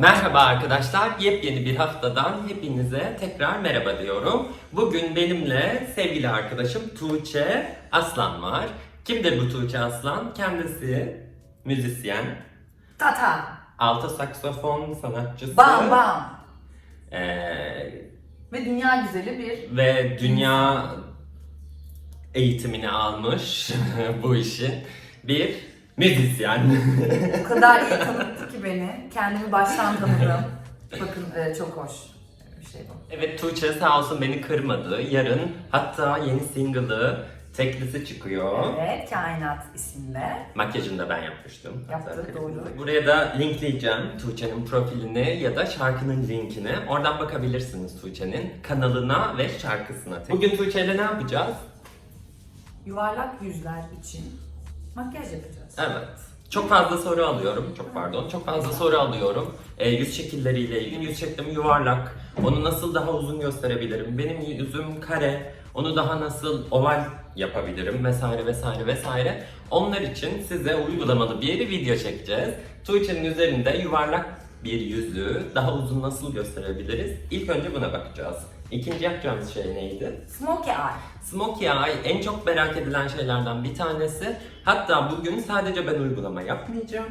Merhaba arkadaşlar, yepyeni bir haftadan hepinize tekrar merhaba diyorum. Bugün benimle sevgili arkadaşım Tuğçe Aslan var. Kimdir bu Tuğçe Aslan? Kendisi müzisyen, Tata. alto saksofon sanatçısı Bam bam. ee, Ve dünya güzeli bir ve dünya eğitimini almış bu işin bir müzisyen. o kadar iyi tanıttı ki beni. Kendimi baştan tanıdım. Bakın e, çok hoş bir şey bu. Evet Tuğçe sağ olsun beni kırmadı. Yarın hatta yeni single'ı teklisi çıkıyor. Evet, Kainat isimle. Makyajını da ben yapmıştım. Yaptı, Hatta doğru. Buraya da linkleyeceğim Tuğçe'nin profilini ya da şarkının linkini. Oradan bakabilirsiniz Tuğçe'nin kanalına ve şarkısına. Bugün Tuğçe'yle ne yapacağız? Yuvarlak yüzler için makyaj yapacağız. Evet. Çok fazla soru alıyorum. Çok pardon. Çok fazla soru alıyorum. E, yüz şekilleriyle ilgili. Yüz şeklim yuvarlak. Onu nasıl daha uzun gösterebilirim? Benim yüzüm kare. Onu daha nasıl oval yapabilirim? Vesaire vesaire vesaire. Onlar için size uygulamalı bir video çekeceğiz. Tuğçe'nin üzerinde yuvarlak bir yüzü daha uzun nasıl gösterebiliriz? İlk önce buna bakacağız. İkinci yapacağımız şey neydi? Smokey eye. Smokey Eye en çok merak edilen şeylerden bir tanesi. Hatta bugün sadece ben uygulama yapmayacağım.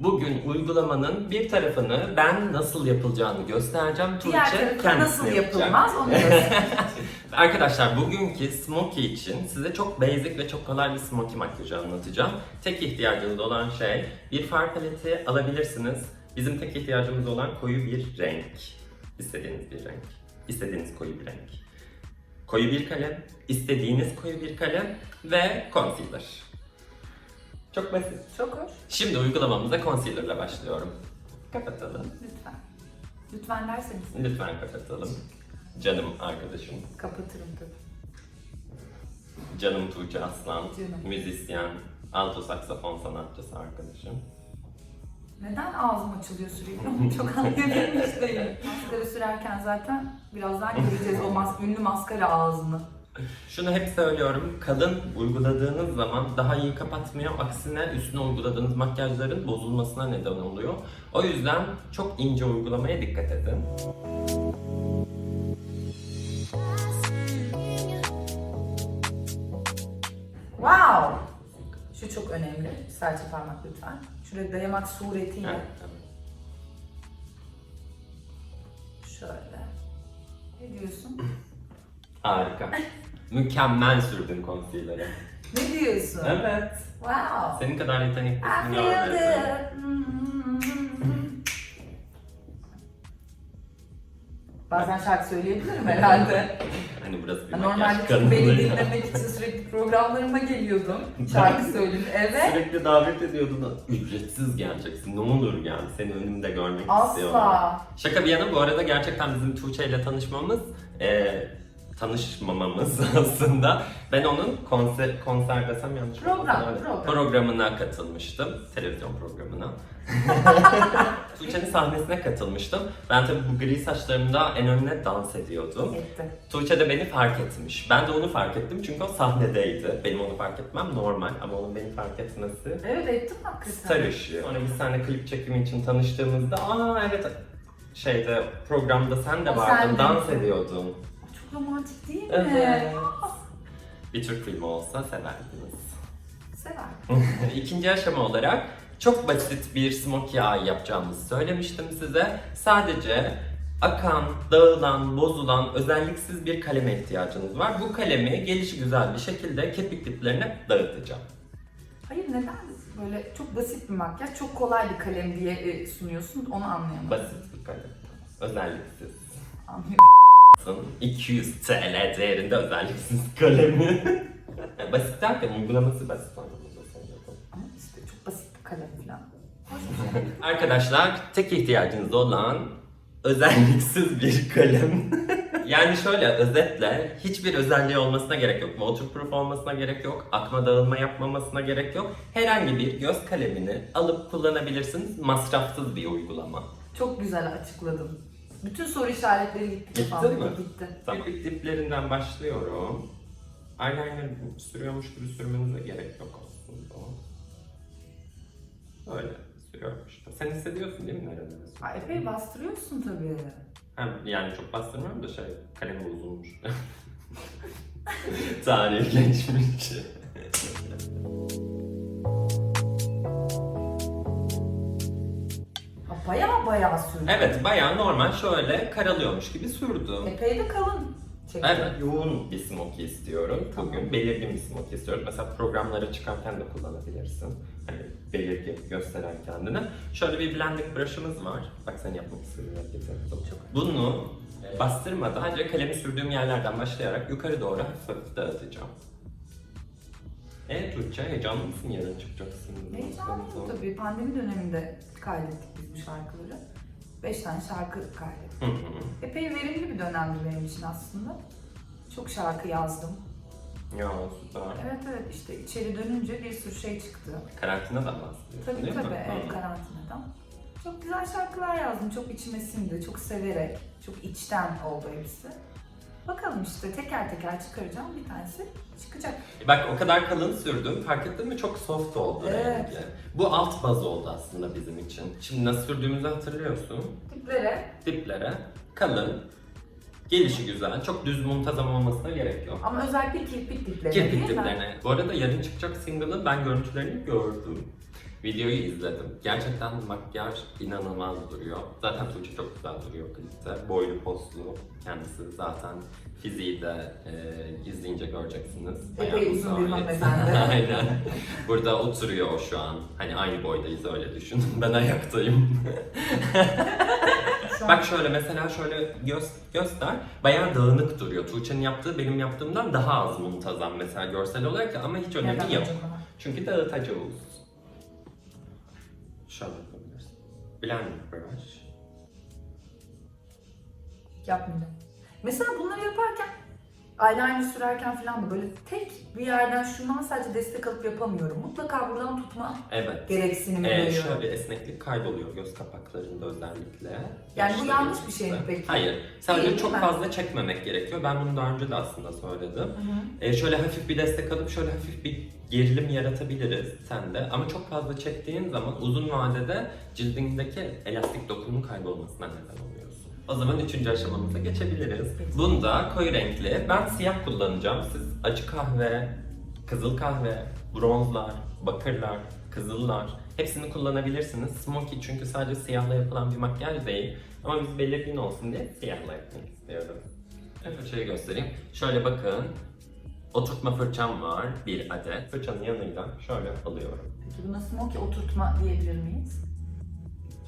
Bugün uygulamanın bir tarafını ben nasıl yapılacağını göstereceğim. Diğer Tuğçe tarafı kendisi nasıl yapacak. yapılmaz onu göstereyim. Arkadaşlar bugünkü smokey için size çok basic ve çok kolay bir smokey makyajı anlatacağım. Tek ihtiyacınız olan şey bir far paleti alabilirsiniz. Bizim tek ihtiyacımız olan koyu bir renk. İstediğiniz bir renk. İstediğiniz koyu bir renk. Koyu bir kalem, istediğiniz koyu bir kalem ve concealer. Çok basit. çok hoş. Şimdi uygulamamıza concealerla başlıyorum. Kapatalım. Lütfen. Lütfen derseniz Lütfen kapatalım. Canım arkadaşım. kapatırım tabii. Canım Tuğçe Aslan, Canım. müzisyen, alto saksafon sanatçısı arkadaşım. Neden ağzım açılıyor sürekli? Onu çok anlayabilmiş değilim. Maskara sürerken zaten birazdan göreceğiz o mas ünlü maskara ağzını. Şunu hep söylüyorum, kalın uyguladığınız zaman daha iyi kapatmıyor. Aksine üstüne uyguladığınız makyajların bozulmasına neden oluyor. O yüzden çok ince uygulamaya dikkat edin. Wow! Şu çok önemli. Serçe parmak lütfen. Şuraya dayamak suretiyle. Evet. Şöyle. Ne diyorsun? Harika. Mükemmel sürdün concealer'ı. Ne diyorsun? Evet. Wow! Senin kadar I yeteneklisini feel the... Bazen şarkı söyleyebilirim herhalde. Hani burası bir Ben makyaj Normalde kanalı beni dinlemek için sürekli programlarıma geliyordum. Şarkı söyleyeyim. Evet. Sürekli davet ediyordun. Ücretsiz geleceksin. Ne olur gel. Seni önümde görmek istiyorum. Asla. Şaka bir yana bu arada gerçekten bizim Tuğçe ile tanışmamız, e, tanışmamamız aslında. Ben onun konser, konser desem yanlış Program, program. Programına katılmıştım. Televizyon programına. Tuğçe'nin sahnesine katılmıştım. Ben tabii bu gri saçlarımda en önüne dans ediyordum. Etti. Tuğçe de beni fark etmiş. Ben de onu fark ettim çünkü o sahnedeydi. Benim onu fark etmem normal ama onun beni fark etmesi Evet ettim hakikaten. star ışığı. Sonra biz seninle klip çekimi için tanıştığımızda aa evet şeyde programda sen de O vardın, sendin. dans ediyordun. Romantik değil mi? Evet. Bir Türk filmi olsa severdiniz. Sever. İkinci aşama olarak çok basit bir smokey eye yapacağımızı söylemiştim size. Sadece akan, dağılan, bozulan, özelliksiz bir kaleme ihtiyacınız var. Bu kalemi gelişi güzel bir şekilde kepik diplerine dağıtacağım. Hayır neden böyle çok basit bir makyaj, çok kolay bir kalem diye e, sunuyorsun onu anlayamadım. Basit bir kalem. Özelliksiz. Anlıyorum. 200 TL değerinde özelliksiz kalemi. basit derken uygulaması basit anlamında işte çok basit bir kalem falan. Şey. Arkadaşlar tek ihtiyacınız olan özelliksiz bir kalem. yani şöyle özetle hiçbir özelliği olmasına gerek yok. Waterproof olmasına gerek yok. Akma dağılma yapmamasına gerek yok. Herhangi bir göz kalemini alıp kullanabilirsiniz. Masrafsız bir uygulama. Çok güzel açıkladın. Bütün soru işaretleri gitti. Gitti mi? Gitti. Tamam. İlk diplerinden başlıyorum. Eyeliner sürüyormuş gibi sürmenize gerek yok aslında. Öyle sürüyorum işte. Senin hissediyorsun değil mi nerede? Ay, epey bastırıyorsun tabii. Hem yani çok bastırmıyorum da şey kalem bozulmuş. Tarih geçmiş. Ha, bayağı bayağı sürdü. evet bayağı normal şöyle karalıyormuş gibi sürdüm. Epey de kalın çekti. Evet, yoğun bir smoky istiyorum. Tamam. Bugün belirgin bir smoky istiyorum. Mesela programlara çıkarken de kullanabilirsin. Hani belirgin gösteren kendini. Şöyle bir blending brush'ımız var. Bak sen yapmak istediğin hareketi yaptım. Çok. Bunu bastırmadan önce kalemi sürdüğüm yerlerden başlayarak yukarı doğru hafif dağıtacağım. Evet Tuğçe, heyecanlı mısın yarın çıkacaksın? Heyecanlıyım tabii. Pandemi döneminde kaydettik biz bu şarkıları. Beş tane şarkı kaydettik. Hı hı. Epey verimli bir dönemdi benim için aslında. Çok şarkı yazdım. Ya süper. Evet evet işte içeri dönünce bir sürü şey çıktı. Karantinadan bahsediyorsun Tabii değil tabii mi? evet Hı. karantinadan. Çok güzel şarkılar yazdım. Çok içime sindi. Çok severek. Çok içten oldu hepsi. Bakalım işte teker teker çıkaracağım. Bir tanesi çıkacak. Bak o kadar kalın sürdüm. Fark ettin mi? Çok soft oldu Evet. rengi. Bu alt baz oldu aslında bizim için. Şimdi nasıl sürdüğümüzü hatırlıyorsun. Tiplere Diplere kalın, gelişi güzel. Çok düz muntazam olmasına gerek yok. ama özellikle kirpik diplerine değil Kirpik mi? diplerine. Bu arada yarın çıkacak single'ın ben görüntülerini gördüm. Videoyu izledim. Gerçekten makyaj inanılmaz duruyor. Zaten Tuğçe çok güzel duruyor klipte. Boylu postlu. Kendisi zaten fiziği de e, izleyince göreceksiniz. Epey uzun bir hanımefendi. Aynen. Burada oturuyor o şu an. Hani aynı boydayız öyle düşün. Ben ayaktayım. Bak şöyle mesela şöyle göz, göster. Bayağı dağınık duruyor. Tuğçe'nin yaptığı benim yaptığımdan daha az muntazam mesela görsel olarak ama hiç neden yok. Çünkü dağıtacağız. Blending brush. Yapmayacağım. Mesela bunları yaparken eyeliner sürerken falan da böyle tek bir yerden şundan sadece destek alıp yapamıyorum. Mutlaka buradan tutma Evet. gereksinimi Ee, duyuyorum. şöyle esneklik kayboluyor göz kapaklarında özellikle. Yani bu Yaşla yanlış bir şey mi peki? Hayır. Sadece Değil, çok mi? fazla çekmemek gerekiyor. Ben bunu daha önce de aslında söyledim. Hı hı. Ee, şöyle hafif bir destek alıp şöyle hafif bir gerilim yaratabiliriz sende. Ama çok fazla çektiğin zaman uzun vadede cildindeki elastik dokunun kaybolmasına neden oluyorsun. O zaman üçüncü aşamamıza geçebiliriz. Bunda koyu renkli. Ben siyah kullanacağım. Siz açık kahve, kızıl kahve, bronzlar, bakırlar, kızıllar hepsini kullanabilirsiniz. Smoky çünkü sadece siyahla yapılan bir makyaj değil. Ama biz belirgin olsun diye siyahla yapmak istiyorum. Evet fırçayı göstereyim. Şöyle bakın. Oturtma fırçam var. Bir adet. Fırçanın yanıyla şöyle alıyorum. Peki buna smoky oturtma diyebilir miyiz?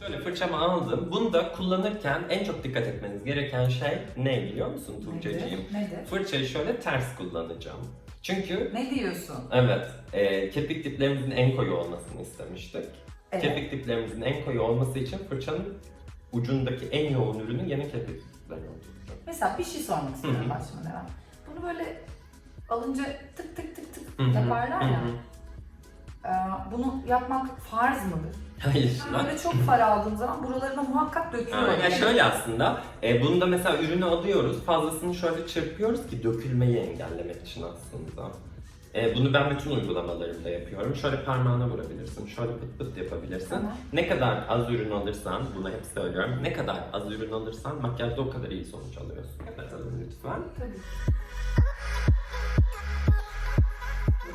Şöyle fırçamı aldım. Bunu da kullanırken en çok dikkat etmeniz gereken şey ne biliyor musun Tuğçe'ciğim? Nedir? Nedir? Fırçayı şöyle ters kullanacağım. Çünkü Ne diyorsun? evet, e, kirpik diplerimizin en koyu olmasını istemiştik. Evet. Kirpik diplerimizin en koyu olması için fırçanın ucundaki en yoğun ürünü yine kirpik diplerine oturtacağım. Mesela bir şey sormak istiyorum başlamadan. Bunu böyle alınca tık tık tık tık Hı hı, yaparlar ya. hı. Ee, bunu yapmak farz mıdır? Hayır. Ben böyle çok far aldığım zaman buralarına muhakkak döküyor. Ha, ya şöyle aslında, e, bunu da mesela ürünü alıyoruz, fazlasını şöyle çırpıyoruz ki dökülmeyi engellemek için aslında. E, bunu ben bütün uygulamalarımda yapıyorum. Şöyle parmağına vurabilirsin, şöyle pıt pıt yapabilirsin. Tamam. Ne kadar az ürün alırsan, bunu hep söylüyorum, ne kadar az ürün alırsan makyajda o kadar iyi sonuç alıyorsun. Evet alın lütfen. Tabii.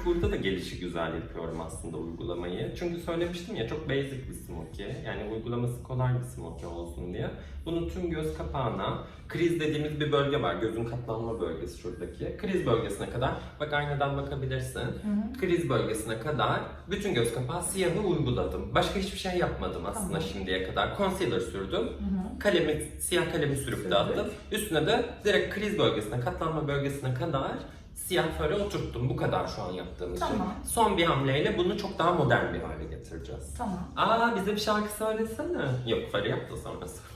Burada da gelişi güzel yapıyorum aslında uygulamayı. Çünkü söylemiştim ya çok basic bir smoky. Yani uygulaması kolay bir smoky olsun diye. Bunu tüm göz kapağına, kriz dediğimiz bir bölge var. Gözün katlanma bölgesi şuradaki. Kriz bölgesine kadar, bak aynadan bakabilirsin. Hı hı. Kriz bölgesine kadar bütün göz kapağı siyahı uyguladım. Başka hiçbir şey yapmadım aslında Tamam. şimdiye kadar. Concealer sürdüm. Hı hı. Kalemi, siyah kalemi sürüp Sürdük. dağıttım. Üstüne de direkt kriz bölgesine, katlanma bölgesine kadar siyah farı oturttum. Bu kadar şu an yaptığım için. Tamam. Son bir hamleyle bunu çok daha modern bir hale getireceğiz. Tamam. Aa bize bir şarkı söylesene. Yok farı yap da sonra söyle.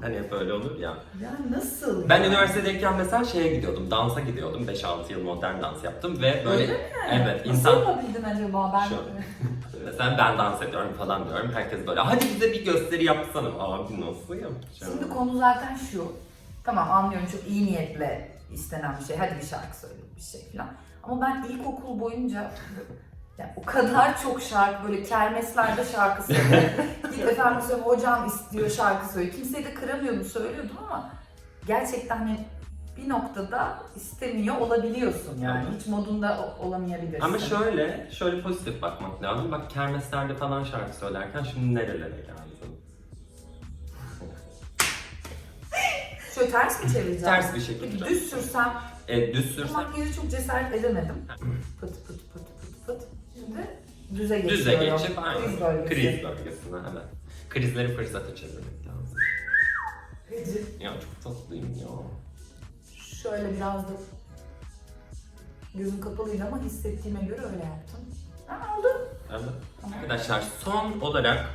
Hani hep öyle olur ya. Ya nasıl? Ben ya? üniversitedeyken mesela şeye gidiyordum, dansa gidiyordum. 5-6 yıl modern dans yaptım ve böyle... Öyle mi? Evet, Nasıl insan... yapabildin acaba? Ben Şöyle. Mesela ben dans ediyorum falan diyorum. Herkes böyle hadi bize bir gösteri yapsana. Abi nasıl yapacağım? Şimdi konu zaten şu. Tamam anlıyorum çok iyi niyetle istenen bir şey. Hadi bir şarkı söyle bir şey falan. Ama ben ilkokul boyunca Yani o kadar çok şarkı böyle kermeslerde şarkı söylüyor. Git efendim söyle hocam istiyor şarkı söylüyor. Kimseyi de kıramıyordum söylüyordum ama gerçekten hani bir noktada istemiyor olabiliyorsun yani. Evet. Hiç modunda olamayabilirsin. Ama şöyle, şöyle pozitif bakmak lazım. Bak kermeslerde falan şarkı söylerken şimdi nerelere geldin? Şöyle ters mi çevireceğim? Ters bir şekilde. Düz sürsem E, düz bu sürsen makyajı çok cesaret edemedim. Pıt pıt pıt. Şimdi düze geçiyorum. düze geçip Kriz aynen. bölgesi. Kriz bölgesine evet. Krizleri fırsata çevirmek lazım. Ya çok tatlıyım ya. Şöyle biraz da gözüm kapalıydı ama hissettiğime göre öyle yaptım. Ha oldu. Evet. Tamam. Arkadaşlar son olarak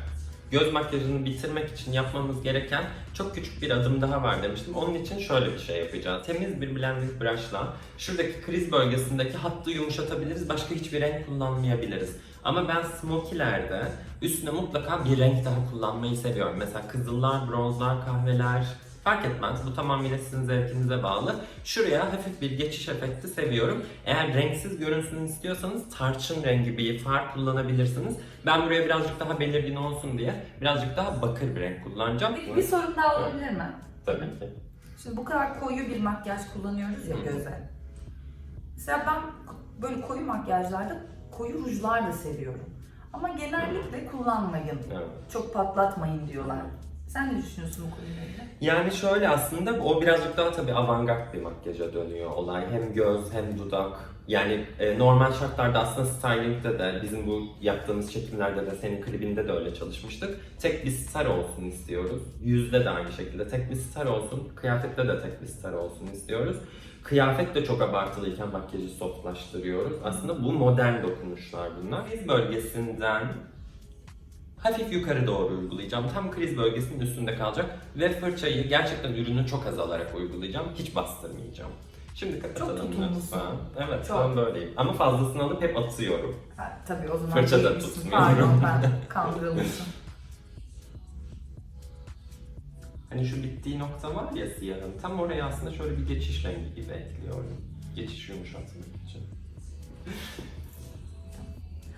göz makyajını bitirmek için yapmamız gereken çok küçük bir adım daha var demiştim. Onun için şöyle bir şey yapacağız. Temiz bir blending brush'la şuradaki kriz bölgesindeki hattı yumuşatabiliriz. Başka hiçbir renk kullanmayabiliriz. Ama ben smokilerde üstüne mutlaka bir renk daha kullanmayı seviyorum. Mesela kızıllar, bronzlar, kahveler fark etmez. Bu tamamıyla sizin zevkinize bağlı. Şuraya hafif bir geçiş efekti seviyorum. Eğer renksiz görünsün istiyorsanız tarçın rengi bir far kullanabilirsiniz. Ben buraya birazcık daha belirgin olsun diye birazcık daha bakır bir renk kullanacağım. Bir, bir sorun daha olabilir mi? Tabii ki. Şimdi bu kadar koyu bir makyaj kullanıyoruz ya Hı. göze. Mesela ben böyle koyu makyajlarda koyu rujlar da seviyorum. Ama genellikle kullanmayın. Evet. Çok patlatmayın diyorlar. Sen ne düşünüyorsun bu konuyla? Yani şöyle aslında o birazcık daha tabii avantgard bir makyaja dönüyor olay. Hem göz hem dudak. Yani e, normal şartlarda aslında stylingde de bizim bu yaptığımız çekimlerde de senin klibinde de öyle çalışmıştık. Tek bir star olsun istiyoruz. Yüzde de aynı şekilde tek bir star olsun. Kıyafette de tek bir star olsun istiyoruz. Kıyafet de çok abartılıyken makyajı softlaştırıyoruz. Aslında bu modern dokunuşlar bunlar. Biz bölgesinden hafif yukarı doğru uygulayacağım. Tam kriz bölgesinin üstünde kalacak ve fırçayı gerçekten ürünü çok az alarak uygulayacağım. Hiç bastırmayacağım. Şimdi kapatalım tutumlusun. lütfen. Evet, Çok. ben böyleyim. Ama fazlasını alıp hep atıyorum. Ha, tabii o zaman Fırça da değilmişsin. tutmuyorum. Pardon ben kandırılmışım. Hani şu bittiği nokta var ya siyahın. Tam oraya aslında şöyle bir geçiş rengi gibi ekliyorum. Geçiş yumuşatmak için.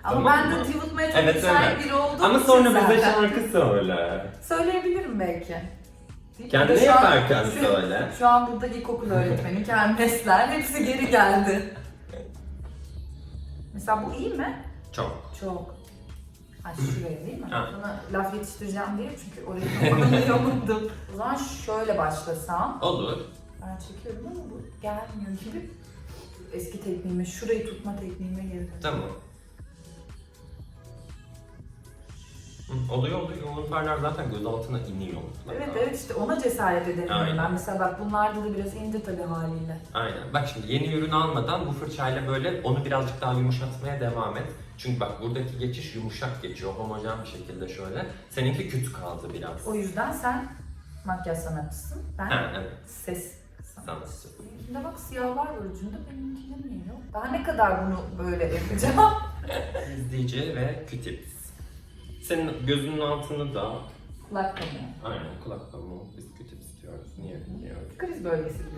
Ama Tamam ben de mı? cıvıtmaya çok Evet, müsait evet. biri olduğum Ama için sonra bize zaten. şarkı söyle. Söyleyebilirim belki. Kendine Şu an- yaparken şu- söyle. Şu an burada ilkokul öğretmeni, kermesler hepsi geri geldi. Mesela bu iyi mi? Çok. Çok. Ay şuraya değil mi? Ha. Sana laf yetiştireceğim diye çünkü orayı kullanıyordum. o zaman şöyle başlasam. Olur. Ben çekiyorum ama bu gelmiyor gibi. Eski tekniğime, şurayı tutma tekniğime geri dön. Tamam. Hı, Oluyor oluyor. Farlar zaten göz altına iniyor. mutlaka. Evet evet işte ona cesaret edemiyorum Aynen. ben. Mesela bak bunlarda da biraz indi tabii haliyle. Aynen. Bak şimdi yeni ürün almadan bu fırçayla böyle onu birazcık daha yumuşatmaya devam et. Çünkü bak buradaki geçiş yumuşak geçiyor. Homojen bir şekilde şöyle. Seninki küt kaldı biraz. O yüzden sen makyaj sanatçısın. Ben Ha, evet. ses sanatçısı. Sanatçı. Şimdi bak siyahlar var ucunda benimkinde niye yok? Daha ne kadar bunu böyle yapacağım? İzleyici ve kütips. Senin gözünün altını da Kulak kamerası. aynen kulak pamuğu biz kütips diyoruz. Niye bilmiyorum. Kriz bölgesi gibi.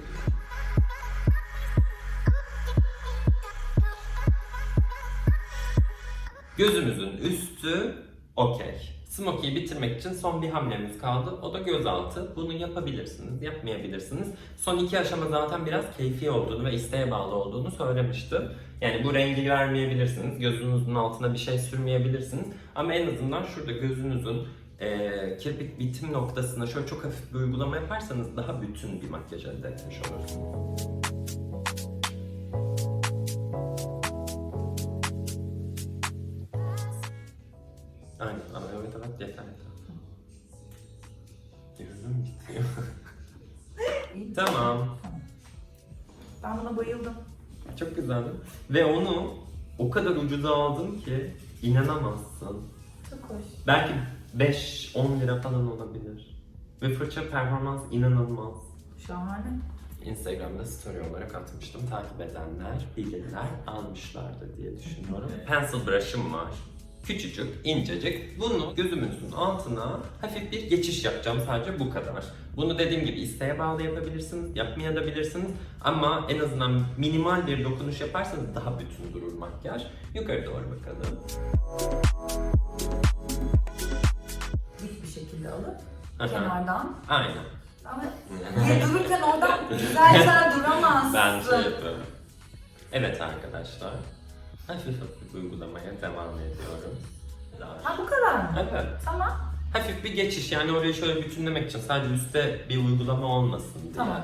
Gözümüzün üstü okey. Smoky'yi bitirmek için son bir hamlemiz kaldı. O da gözaltı. Bunu yapabilirsiniz, yapmayabilirsiniz. Son iki aşama zaten biraz keyfi olduğunu ve isteğe bağlı olduğunu söylemiştim. Yani bu rengi vermeyebilirsiniz. Gözünüzün altına bir şey sürmeyebilirsiniz. Ama en azından şurada gözünüzün eee, kirpik bitim noktasına şöyle çok hafif bir uygulama yaparsanız daha bütün bir makyaj elde etmiş olursunuz. Tamam. Ben buna bayıldım. Çok güzel. Ve onu o kadar ucuza aldım ki inanamazsın. Çok hoş. Belki 5-10 lira falan olabilir. Ve fırça performans inanılmaz. Şahane. Instagram'da story olarak atmıştım. Takip edenler, bilirler, almışlardır diye düşünüyorum. Pencil brush'ım var. Küçücük, incecik. Bunu gözümüzün altına hafif bir geçiş yapacağım sadece bu kadar. Bunu dediğim gibi isteğe bağlı yapabilirsiniz, yapmayabilirsiniz. Ama en azından minimal bir dokunuş yaparsanız daha bütün durur makyaj. Yukarı doğru bakalım. Dik bir şekilde alıp Aha. kenardan. Aynen. Ama dururken oradan güzel güzel duramazsın. Ben şey yapıyorum. Evet arkadaşlar. Hafif hafif uygulamaya devam ediyorum. Ha bu kadar mı? Evet. Tamam. Hafif bir geçiş yani orayı şöyle bütünlemek için sadece üstte bir uygulama olmasın diye. Tamam.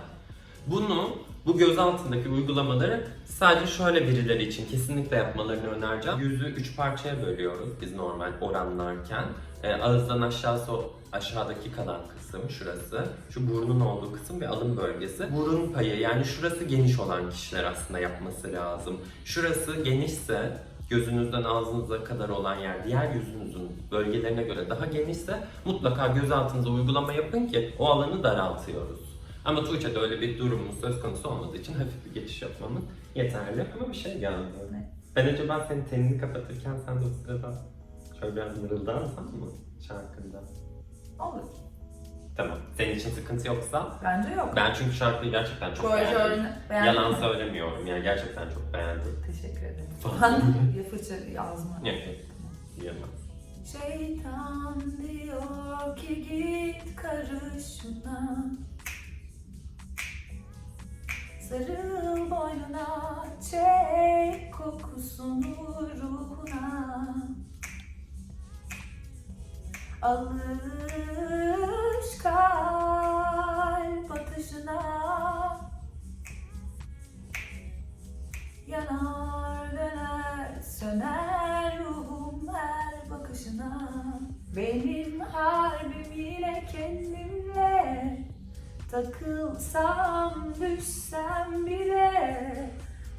Bunu bu göz altındaki uygulamaları sadece şöyle birileri için kesinlikle yapmalarını önereceğim. Yüzü üç parçaya bölüyoruz biz normal oranlarken. Ee, ağızdan aşağısı aşağıdaki kalan kısım şurası. Şu burnun olduğu kısım ve alın bölgesi. Burun payı yani şurası geniş olan kişiler aslında yapması lazım. Şurası genişse gözünüzden ağzınıza kadar olan yer diğer yüzünüzün bölgelerine göre daha genişse mutlaka göz altınıza uygulama yapın ki o alanı daraltıyoruz. Ama Tuğçe'de öyle bir durumumuz söz konusu olmadığı için hafif bir geçiş yapmamız yeterli. Ama bir şey geldi. Ne? Ben acaba senin tenini kapatırken sen de o sırada şöyle biraz mırıldansan mı şarkında? Olur. Tamam. Senin için sıkıntı yoksa. Bence yok. Ben çünkü şarkıyı gerçekten çok Şöyle beğendim. şöyle beğendin Yalan mi? söylemiyorum yani gerçekten çok beğendim. Teşekkür ederim. Falan. ya fırça yazma. Yok yok. Şeytan diyor ki git karışma Sarıl boynuna çek kokusunu ruhuna Alış kalp atışına. Yanar döner söner ruhum her bakışına. Benim harbim yine kendimle. Takılsam düşsem bile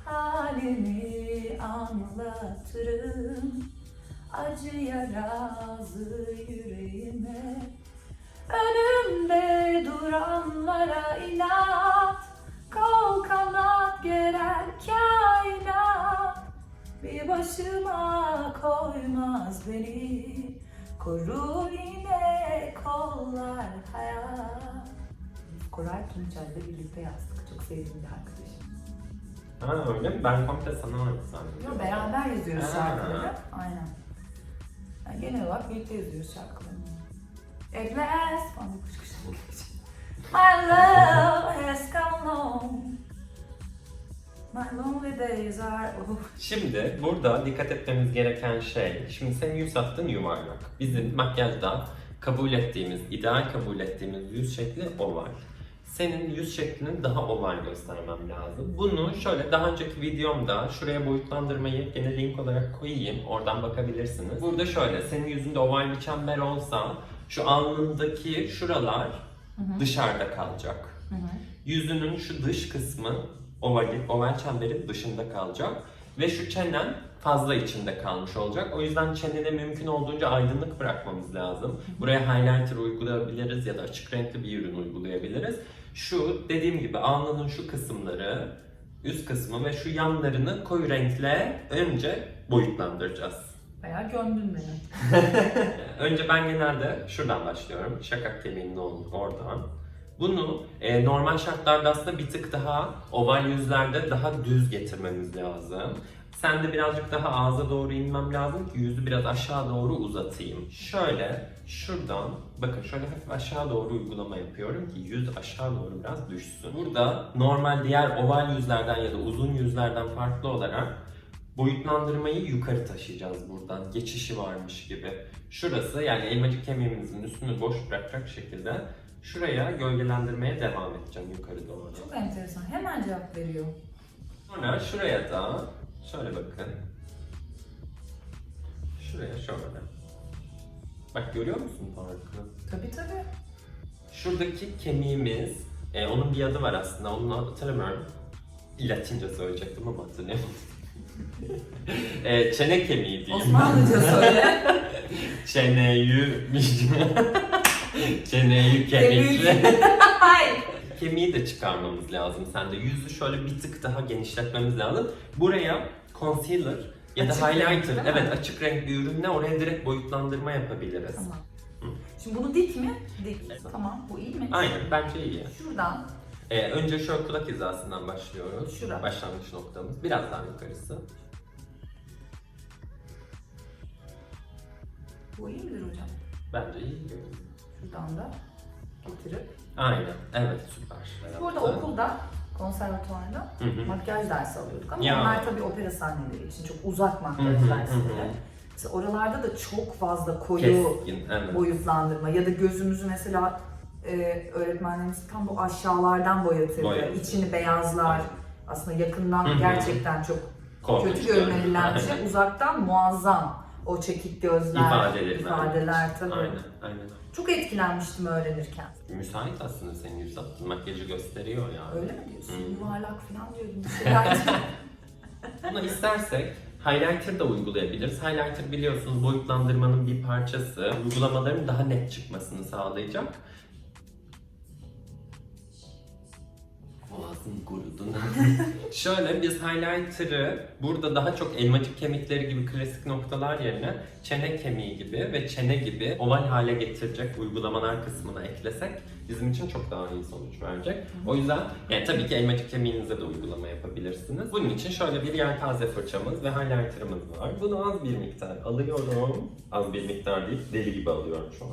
Halimi anlatırım Acıya razı yüreğime Önümde duranlara inat Kol kanat gerer kainat Bir başıma koymaz beni Korur yine kollar hayat Koray Tunçer'le birlikte yazdık. Çok sevdiğim bir arkadaşım. Ha öyle mi? Ben komple sana ait sandım. Yo, beraber yazıyoruz şarkıları. Aynen. Yani genel olarak birlikte yazıyoruz şarkılarını. At falan kuş kuş. My love has come over. Şimdi burada dikkat etmemiz gereken şey, şimdi senin yüz hattın yuvarlak. Bizim makyajda kabul ettiğimiz, ideal kabul ettiğimiz yüz şekli oval. Senin yüz şeklini daha oval göstermem lazım. Bunu şöyle daha önceki videomda şuraya boyutlandırmayı gene link olarak koyayım. Oradan bakabilirsiniz. Burada şöyle senin yüzünde oval bir çember olsa şu alnındaki şuralar dışarıda kalacak. Hı hı. Yüzünün şu dış kısmı ovali, oval çemberin dışında kalacak. Ve şu çenen fazla içinde kalmış olacak. O yüzden çenene mümkün olduğunca aydınlık bırakmamız lazım. Buraya highlighter uygulayabiliriz ya da açık renkli bir ürün uygulayabiliriz. Şu dediğim gibi alnının şu kısımları, üst kısmı ve şu yanlarını koyu renkle önce boyutlandıracağız. Bayağı gömdün beni. Önce ben genelde şuradan başlıyorum. Şakak kemiğinin oradan. Bunu e, normal şartlarda aslında bir tık daha oval yüzlerde daha düz getirmemiz lazım. Sen de birazcık daha ağza doğru inmem lazım ki yüzü biraz aşağı doğru uzatayım. Şöyle şuradan bakın şöyle hafif aşağı doğru uygulama yapıyorum ki yüz aşağı doğru biraz düşsün. Burada normal diğer oval yüzlerden ya da uzun yüzlerden farklı olarak boyutlandırmayı yukarı taşıyacağız buradan. Geçişi varmış gibi. Şurası yani elmacık kemiğimizin üstünü boş bırakacak şekilde şuraya gölgelendirmeye devam edeceğim yukarı doğru. Çok enteresan. Hemen cevap veriyor. Sonra şuraya da şöyle bakın. Şuraya şöyle. Bak görüyor musun farkı? Tabii tabii. Şuradaki kemiğimiz, e, onun bir adı var aslında, onu hatırlamıyorum. Latince söyleyecektim ama hatırlayamadım. e, çene kemiği diyeyim. Osmanlıca söyle. Çeneyü Çeneyü kemikli. Hayır. Kemiği de çıkarmamız lazım sende. Yüzü şöyle bir tık daha genişletmemiz lazım. Buraya concealer Ya da Açık renk, highlighter. mi? Evet açık renk bir ürünle oraya direkt boyutlandırma yapabiliriz. Tamam. Hı. Şimdi bunu dik mi? Dik. Tamam. Bu iyi mi? Aynen bence iyi. Şuradan Ee, önce şöyle kulak hizasından başlıyoruz. Şura. Başlangıç noktamız. Biraz daha yukarısı. bu iyi midir hocam? Bence iyi. Şuradan da getirip. Aynen. Evet süper. Bu arada okulda, konservatuvarda Hı hı. makyaj dersi alıyorduk ama Ya. onlar tabii opera sahneleri için çok uzak Hı makyaj hı, hı dersleri. hı. Mesela oralarda da çok fazla koyu Keskin. Evet. boyutlandırma ya da gözümüzü mesela e, öğretmenlerimiz tam bu aşağılardan boyatırdı. Boyatır. İçini beyazlar. Aslında yakından Hı hı. gerçekten çok Korkunç kötü görünebilen bir şey. Uzaktan muazzam. O çekik gözler, İfadeleri. ifadeler tabii. Aynen. Aynen. Çok etkilenmiştim öğrenirken. Müsait aslında senin yüz hattın. Makyajı gösteriyor yani. Öyle mi diyorsun? Hı. Yuvarlak falan diyordum. Bunu istersek highlighter da uygulayabiliriz. Highlighter biliyorsunuz boyutlandırmanın bir parçası. Uygulamaların daha net çıkmasını sağlayacak. Boğazım kurudu. Şöyle biz highlighter'ı burada daha çok elmacık kemikleri gibi klasik noktalar yerine çene kemiği gibi ve çene gibi oval hale getirecek uygulamalar kısmına eklesek bizim için çok daha iyi sonuç verecek. O yüzden yani tabii ki elmacık kemiğinize de uygulama yapabilirsiniz. Bunun için şöyle bir yelpaze fırçamız ve highlighter'ımız var. Bunu az bir miktar alıyorum. Az bir miktar değil, deli gibi alıyorum şu an.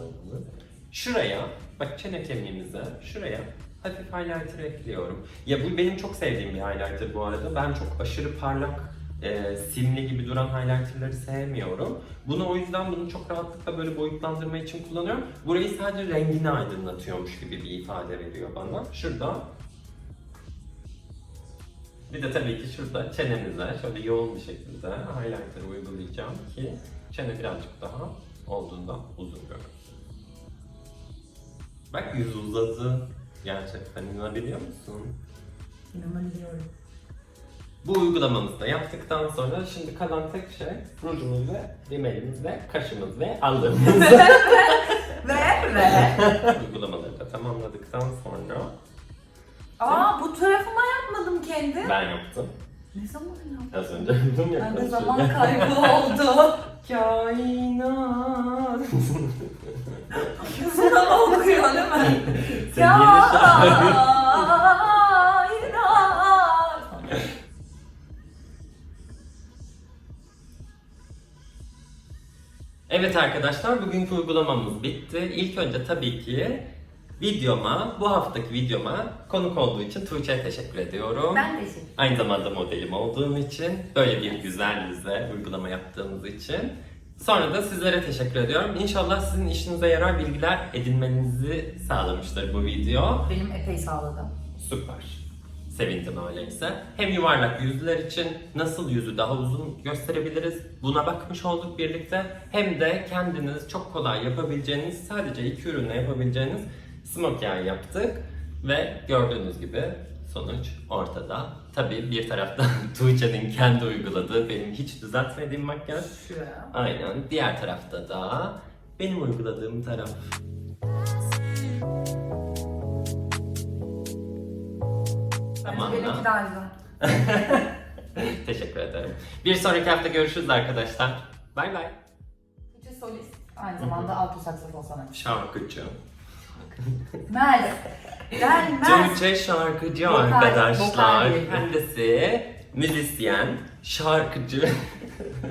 Şuraya, bak çene kemiğimize, şuraya hafif highlighter ekliyorum. Ya bu benim çok sevdiğim bir highlighter bu arada. Ben çok aşırı parlak, e, simli gibi duran highlighterları sevmiyorum. Bunu o yüzden bunu çok rahatlıkla böyle boyutlandırma için kullanıyorum. Burayı sadece rengini aydınlatıyormuş gibi bir ifade veriyor bana. Şurada bir de tabii ki şurada çenemize şöyle yoğun bir şekilde highlighter uygulayacağım ki çene birazcık daha olduğundan uzun görünsün. Bak yüz uzadı. Gerçekten inanabiliyor musun? İnanabiliyorum. Bu uygulamamızı da yaptıktan sonra şimdi kalan tek şey rujumuz ve rimelimiz ve kaşımız ve alnımız. Ve ve. Uygulamaları da tamamladıktan sonra Aa bu tarafıma yapmadım kendi. ben yaptım. Ne zaman yaptın? Az önce yaptım ya. Bende konuşurken. zaman kaybı oldu. Kainat. Sıra okuyor değil mi? Sen yeni şarkı. Kainat. Evet arkadaşlar bugünkü uygulamamız bitti. İlk önce tabii ki videoma, bu haftaki videoma konuk olduğu için Tuğçe'ye teşekkür ediyorum. Ben şey. Aynı zamanda modelim olduğum için, böyle bir güzel yüze uygulama yaptığımız için. Sonra da sizlere teşekkür ediyorum. İnşallah sizin işinize yarar bilgiler edinmenizi sağlamıştır bu video. Benim epey sağladı. Süper. Sevindim öyleyse. Hem yuvarlak yüzler için nasıl yüzü daha uzun gösterebiliriz buna bakmış olduk birlikte. Hem de kendiniz çok kolay yapabileceğiniz, sadece iki ürünle yapabileceğiniz smokey eye yaptık. Ve gördüğünüz gibi sonuç ortada. Tabii bir taraftan Tuğçe'nin kendi uyguladığı, benim hiç düzeltmediğim makyaj. Şuraya. Aynen. Diğer tarafta da benim uyguladığım taraf. Tamam benimki daha güzel. Teşekkür ederim. Bir sonraki hafta görüşürüz arkadaşlar. Bay bay. Tuğçe solist. Aynı zamanda alto saksafon sanatçı. Şarkıcı. Mel. Gelmez. Tuğçe şarkıcı Vokal, arkadaşlar. vokal değil. Kendisi müzisyen, şarkıcı.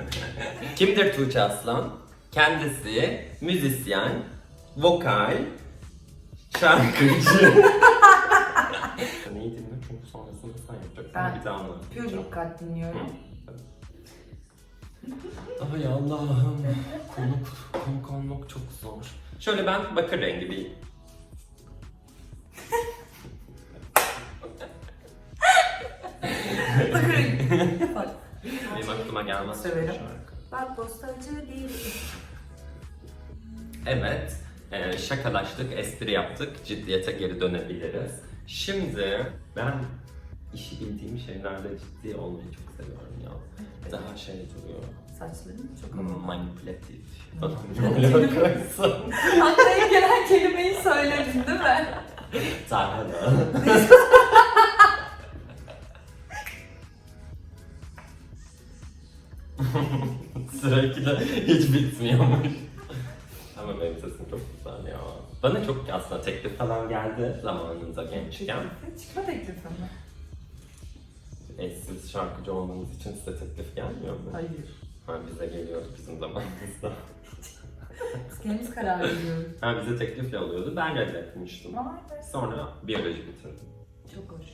Kimdir Tuğçe Aslan? Kendisi müzisyen, vokal, şarkıcı. Sen iyi dinle çünkü sonrasında sen yapacaksın. Ben bir daha Pür anlatacağım. dikkat dinliyorum. Ay Allah'ım. Konuk, konuk olmak çok zor. Şöyle ben bakır rengi bir Bak. benim aklıma gelmez. Severim. Bak postacı değil. Evet, e, şakalaştık, espri yaptık, ciddiyete geri dönebiliriz. Şimdi ben işi bildiğim şeylerde ciddi olmayı çok seviyorum ya. Daha şey duruyor, Saçların çok manipülatif. Ne alakaysa. Aklına gelen kelimeyi söyledin değil mi? Tarhana. Sürekli hiç bitmiyormuş. Ama benim sesim çok güzel ya. Bana çok aslında teklif falan geldi zamanında gençken. Çıkma teklifi mi? Eşsiz şarkıcı olmanız için size teklif gelmiyor mu? Hayır. Ha, bize geliyordu bizim zamanımızda. Biz kendimiz karar veriyoruz. Ha, bize teklifle oluyordu. Ben reddetmiştim. Vay be. Sonra biyoloji bitirdim. Çok hoş.